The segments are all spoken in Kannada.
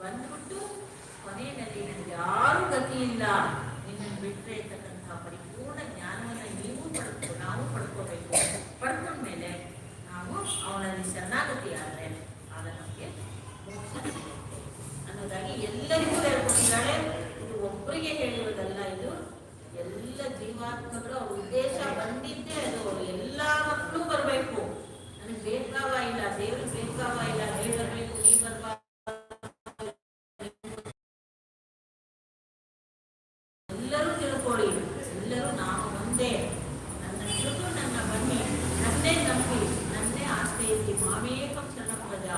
ಬಂದ್ಬಿಟ್ಟು ಕೊನೆಯಲ್ಲಿ ನನಗೆ ಯಾರು ಗತಿ ಇಲ್ಲ ನಿನ್ನನ್ನು ಬಿಟ್ಟರೆ ಇರ್ತಕ್ಕಂತಹ ಪರಿಪೂರ್ಣ ಜ್ಞಾನವನ್ನು ನೀವು ಪಡ್ಕೊ, ನಾವು ಪಡ್ಕೋಬೇಕು. ಪಡ್ಕೊಂಡ್ಮೇಲೆ ನಾವು ಅವನಲ್ಲಿ ಶರಣಾಗತಿ ಆದರೆ ಆಗ ನಮಗೆ ಅನ್ನೋದಾಗಿ ಎಲ್ಲರಿಗೂ ಹೇಳ್ಕೊಂಡಿದ್ದಾಳೆ ಇದು ಒಬ್ಬರಿಗೆ ಹೇಳಿರೋದಲ್ಲ ಇದು. ಎಲ್ಲ ಜೀವಾತ್ಮಗಳು ಅವ್ರ ಉದ್ದೇಶ ಬಂದಿದ್ದೇ ಅದು. ಎಲ್ಲ ಮಕ್ಕಳು ಬರಬೇಕು. ನನಗೆ ಬೇಕಾವ ಇಲ್ಲ. ದೇವ್ರಿಗೆ ತಿಳ್ಕೊಳ್ಳಿ. ಎಲ್ಲರೂ ನಾವು ಒಂದೇ. ನನ್ನ ಹಿಡಿದು ನನ್ನ ಬನ್ನಿ. ನನ್ನೇ ನಂಬಿ, ನನ್ನೇ ಆಶ್ರಯಿಸಿ. ಮಾವೇಕಂ ಶರಣ ಪ್ರಜ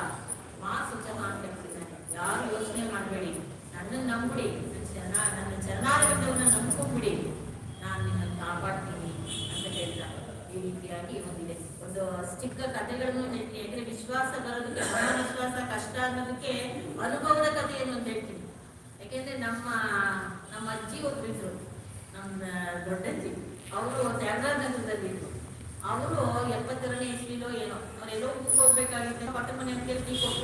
ಮಾ ಸುಚನ ಅಂತ ಹೇಳ್ತಿದ್ದಾನೆ ಯಾರು ಯೋಚನೆ ಮಾಡಬೇಡಿ. ನನ್ನನ್ನು ನಂಬಿಡಿ. ನನ್ನ ಶರಣ ನನ್ನ ಶರಣಾಗತವನ್ನ ನಂಬ್ಕೊಂಡ್ಬಿಡಿ ನಾನು ನಿನ್ನನ್ನು ಕಾಪಾಡ್ತೀನಿ ಅಂತ ಹೇಳಿದ ಈ ರೀತಿಯಾಗಿ ಒಂದಿದೆ. ಒಂದು ಚಿಕ್ಕ ಕಥೆಗಳನ್ನು ಯಾಕಂದ್ರೆ ವಿಶ್ವಾಸ ಬರೋದಕ್ಕೆ ವಿಶ್ವಾಸ ಕಷ್ಟ ಅನ್ನೋದಕ್ಕೆ ಅನುಭವದ ಕಥೆಯನ್ನು ಅಂತ ಹೇಳ್ತೀನಿ. ಯಾಕೆಂದ್ರೆ ನಮ್ಮ ನಮ್ಮ ಅಜ್ಜಿ ಒಬ್ರಿದ್ರು ನಮ್ಮ ದೊಡ್ಡಜ್ಜಿ. ಅವರು ತ್ಯಾಗರಾಜನಗರದಲ್ಲಿದ್ರು ಅವರು ಎಪ್ಪತ್ತೆರಡನೇ ಇಸ್ವಿಲೋ ಏನೋ, ಅವ್ರು ಎಲ್ಲೋ ಹೋಗ್ಬೇಕಾಗಿತ್ತು. ಪಕ್ಕ ಮನೆ ಅಂತ ಟೀ ಕೊಟ್ಟು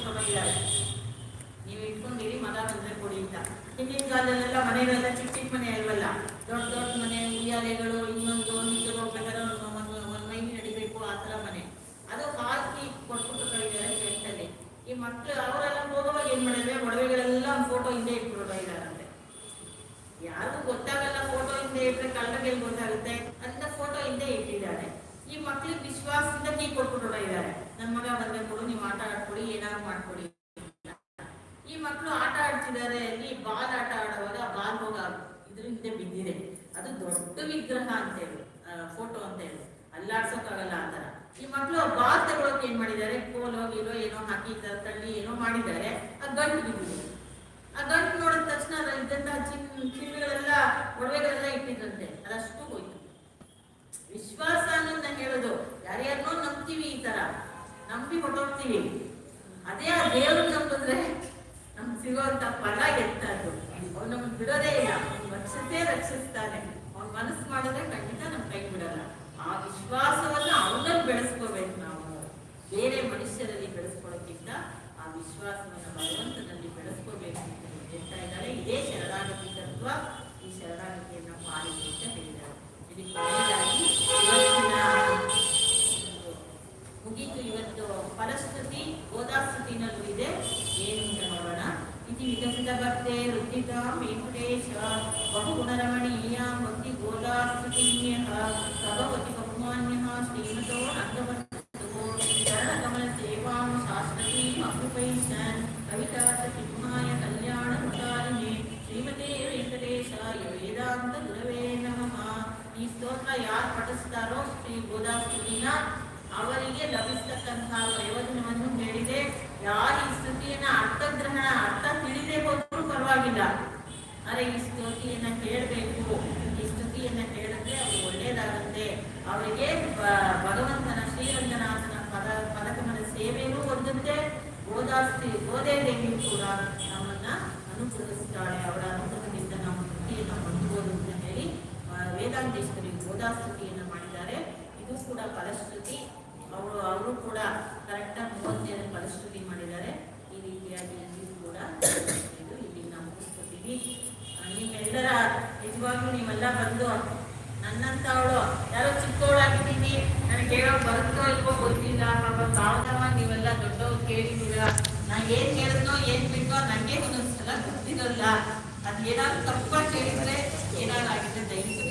ನೀವು ಇಟ್ಕೊಂಡಿರಿ, ಮಗ ಬಂದ್ರೆ ಕೊಡಿ ಅಂತ. ಹಿಂದಿನ ಕಾಲದಲ್ಲೆಲ್ಲ ಮನೆಗಳೆಲ್ಲ ಚಿಕ್ಕ ಚಿಕ್ಕ ಮನೆ ಅಲ್ವಲ್ಲ? ದೊಡ್ಡ ದೊಡ್ಡ ಮನೆ, ಉಯ್ಯಾಲೆಗಳು, ಇನ್ನೊಂದು ನೀರು ಹೋಗ್ಬೇಕಾದ್ರೆ ಒಂದು ಒಂದು ಒಂದು ಮೈಲಿ ನಡಿಬೇಕು ಆ ಥರ ಮನೆ ಅದು ಹಾಕಿ ಕೊಟ್ಬಿಟ್ಟು ಕಳಿದ್ದಾರೆ ಫ್ರೆಂಟಲ್ಲಿ ಈ ಮಕ್ಕಳು ಅವರೆಲ್ಲ ಹೋಗುವಾಗ ಏನ್ ಮಾಡಿದ್ರೆ ಒಡವೆಗಳೆಲ್ಲ ಫೋಟೋ ಹಿಂದೆ ಇಟ್ಬಿಡ್ತಾ ಇದ್ದಾರಂತೆ ಯಾರಿಗೂ ಗೊತ್ತಾಗಲ್ಲ ಫೋಟೋ ಹಿಂದೆ ಇಟ್ರೆ ಕಳ್ಳರಿಗೆ ಗೊತ್ತಾಗುತ್ತೆ ಅಂತ ಫೋಟೋ ಹಿಂದೆ ಇಟ್ಟಿದ್ದಾರೆ. ಈ ಮಕ್ಳಿಗೆ ವಿಶ್ವಾಸದಿಂದ ಕೀ ಕೊಟ್ಬಿಟ್ಟು ಇದ್ದಾರೆ. ನನ್ನ ಮಗ ಬಂದ್ರೆ ಕೊಡು, ನೀವು ಆಟ ಆಡ್ಕೊಡಿ, ಏನಾದ್ರು ಮಾಡ್ಕೊಡಿ ಈ ಮಕ್ಕಳು ಆಟ ಆಡ್ತಿದ್ದಾರೆ ಅಲ್ಲಿ, ಬಾಲ್ ಆಟ ಆಡುವಾಗ ಬಾಲ್ ಹೋಗ ಇದ್ರ ಹಿಂದೆ ಬಿದ್ದಿದೆ. ಅದು ದೊಡ್ಡ ವಿಗ್ರಹ ಅಂತ ಹೇಳಿ ಫೋಟೋ ಅಂತ ಹೇಳಿ. ಅಲ್ಲಾಡ್ಸೋಕ್ಕಾಗಲ್ಲ ಆ ಥರ. ಈ ಮಕ್ಕಳು ಬಾಲ್ ತಗೊಳಕ್ ಏನ್ ಮಾಡಿದ್ದಾರೆ? ಕೋಲ್ ಹೋಗಿರೋ ಏನೋ ಹಾಕಿ ತಳ್ಳಿ ಏನೋ ಮಾಡಿದ್ದಾರೆ. ಅದು ಗಂಟು ಬಿದ್ದಿದೆ. ನಂಬಿ ಹೊಟ್ಟೋಗ್ತೀವಿ ಅದೇ ಆ ದೇವರು ನಂಬಿದ್ರೆ ನಮ್ಗೆ ಸಿಗೋಂತ ಫಲ ಎತ್ತದ್ದು ಅವ್ನು ನಮ್ಗೆ ಬಿಡೋದೇ ಇಲ್ಲ. ಅವ್ನು ರಕ್ಷಿಸೇ ರಕ್ಷಿಸ್ತಾನೆ. ಅವ್ನ ಮನಸ್ಸು ಮಾಡಿದ್ರೆ ಖಂಡಿತ ನಮ್ ಕೈ ಬಿಡಲ್ಲ. ಆ ವಿಶ್ವಾಸವನ್ನ ಅವನಲ್ಲಿ ಬೆಳೆಸ್ಕೋಬೇಕು ನಾವು. ಬೇರೆ ಮನುಷ್ಯರಲ್ಲಿ ಬೆಳೆಸ್ಕೊಳ್ಳೋಕ್ಕಿಂತ ಆ ವಿಶ್ವಾಸವನ್ನ ಭಗವಂತನಲ್ಲಿ ಬೆಳೆಸ್ಕೋಬೇಕು ಅಂತ ಹೇಳ್ತಾ ಇದ್ದಾರೆ ಇದೇ ಶರಣಾಗತಿ ತತ್ವ. ಮುಗೀತು ಇವತ್ತು ಫಲಶ್ರುತಿ ಗೋದಾಸ್ತುತಿನಲ್ಲೂ ಇದೆ ಏನು ಅಂತ ನೋಡೋಣ ಇತಿ ವಿಕಸಿತ ಭಕ್ತೆ ವೃದ್ಧಿತ ವೆಂಕಟೇಶ ಬಹುಗುಣರಮಣೀಯ ಭಕ್ತಿ ಗೋದಾಸ್ತುತಿನ್ಯ ಸಭವತಿ ಬಹುಮಾನ್ಯ ಶ್ರೀಮತೋ ರಂಗವರ್ತೋ ಶರಣಕಮಲ ಸೇವಾಂ ಶಾಶ್ವತೀ ಅಕೃಪೈಶನ್ ಕವಿತಾರ್ಥ ಸಿಂಹಾಯ ಕಲ್ಯಾಣ ಮುಖಾಲಿನಿ ಶ್ರೀಮತೆ ವೆಂಕಟೇಶಾಯ ವೇದಾಂತ ಗುರವೇ ನಮಃ ಈ ಸ್ತೋತ್ರ ಯಾರು ಪಠಿಸ್ತಾರೋ ಶ್ರೀ ಗೋದಾಸ್ತುತಿನ ಅವರಿಗೆ ಲಭಿಸ್ತಕ್ಕಂತಹ ಪ್ರಯೋಜನವನ್ನು ಹೇಳಿದೆ ಯಾರು ಈ ಸ್ತುತಿಯನ್ನ ಅರ್ಥಗ್ರಹಣ ಅರ್ಥ ತಿಳಿದೇ ಹೋದ್ರೂ ಪರವಾಗಿಲ್ಲ. ಆದರೆ ಈ ಸ್ತುತಿಯನ್ನ ಕೇಳಬೇಕು. ಈ ಸ್ತುತಿಯನ್ನ ಕೇಳಿದ್ರೆ ಅದು ಒಳ್ಳೇದಾಗುತ್ತೆ. ಅವರಿಗೆ ಭಗವಂತನ ಶ್ರೀರಂಗನಾಥನ ಪದ, ಪದಕಮನ ಸೇವೆಯೂ ಹೊಂದುತ್ತೆ ಓದಾಸ್ತಿ, ಓದೇ ದೇವಿ ಕೂಡ ನಮ್ಮನ್ನ ಅನುಕೂಲಿಸುತ್ತಾಳೆ ಅವರ ಅನುಕೂಲದಿಂದ ನಾವು ಸ್ತುತಿಯನ್ನು ಹೊಂದಬಹುದು ಅಂತ ಹೇಳಿ ವೇದಾಂತೇಶ್ವರಿ ಗೋದಾಸ್ತುತಿಯನ್ನು ಮಾಡಿದ್ದಾರೆ. ಇದು ಕೂಡ ಫಲಶ್ರುತಿ. ಅವರು ಅವರು ಕೂಡ ಕರೆಕ್ಟಾಗಿ ಮೂವತ್ತೇಳು ಪರಿಸ್ಥಿತಿ ಮಾಡಿದ್ದಾರೆ. ಈ ರೀತಿಯಾಗಿ ಇದು ಕೂಡ ಇದು ಇಲ್ಲಿ ನಾವು ಮುಗಿಸ್ಕೊತೀವಿ. ನೀವೆಲ್ಲರ ನಿಜವಾಗ್ಲೂ ನೀವೆಲ್ಲ ಬಂದು ನನ್ನಂತವಳು ಯಾರೋ ಚಿಕ್ಕವಳಾಗಿದ್ದೀನಿ ನನಗೆ ಹೇಳೋ ಬರುತ್ತೋ ಇಲ್ವೋ ಗೊತ್ತಿಲ್ಲ, ಪಾಪ ಸಾವಧಾನ ನೀವೆಲ್ಲ ದೊಡ್ಡವ್ರು ಕೇಳಿದ್ದೀರಾ? ನಾನು ಏನ್ ಕೇಳಿದ್ನೋ ಏನು ಬೇಕೋ ನನಗೆ ಒಂದೊಂದ್ಸಲ ಗೊತ್ತಿರಲ್ಲ. ಅದ್ ಏನಾದ್ರು ತಪ್ಪಾಗಿ ಕೇಳಿದ್ರೆ ಏನಾದ್ರು ಆಗಿದೆ, ದಯವಿಟ್ಟು